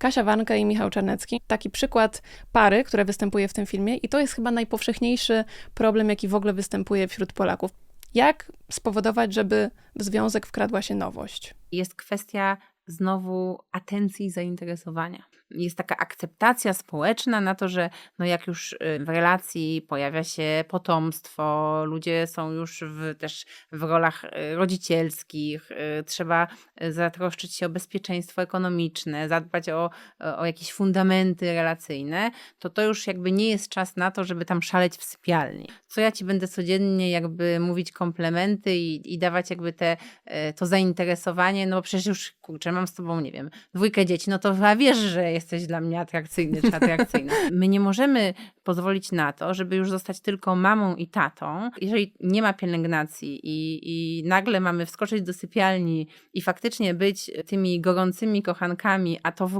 Kasia Wanka i Michał Czarnecki. Taki przykład pary, która występuje w tym filmie i to jest chyba najpowszechniejszy problem, jaki w ogóle występuje wśród Polaków. Jak spowodować, żeby w związek wkradła się nowość? Jest kwestia znowu atencji i zainteresowania. Jest taka akceptacja społeczna na to, że no jak już y, w relacji pojawia się potomstwo, ludzie są już w, też w rolach y, rodzicielskich, y, trzeba zatroszczyć się o bezpieczeństwo ekonomiczne, zadbać o, o jakieś fundamenty relacyjne, to to już jakby nie jest czas na to, żeby tam szaleć w sypialni. Co ja ci będę codziennie jakby mówić komplementy i, i dawać jakby te, to zainteresowanie, no bo przecież już kurczę, mam z tobą, nie wiem, dwójkę dzieci, no to chyba wiesz, że jesteś dla mnie atrakcyjny czy atrakcyjna. My nie możemy pozwolić na to, żeby już zostać tylko mamą i tatą, jeżeli nie ma pielęgnacji i, i nagle mamy wskoczyć do sypialni i faktycznie być tymi gorącymi kochankami, a to w ogóle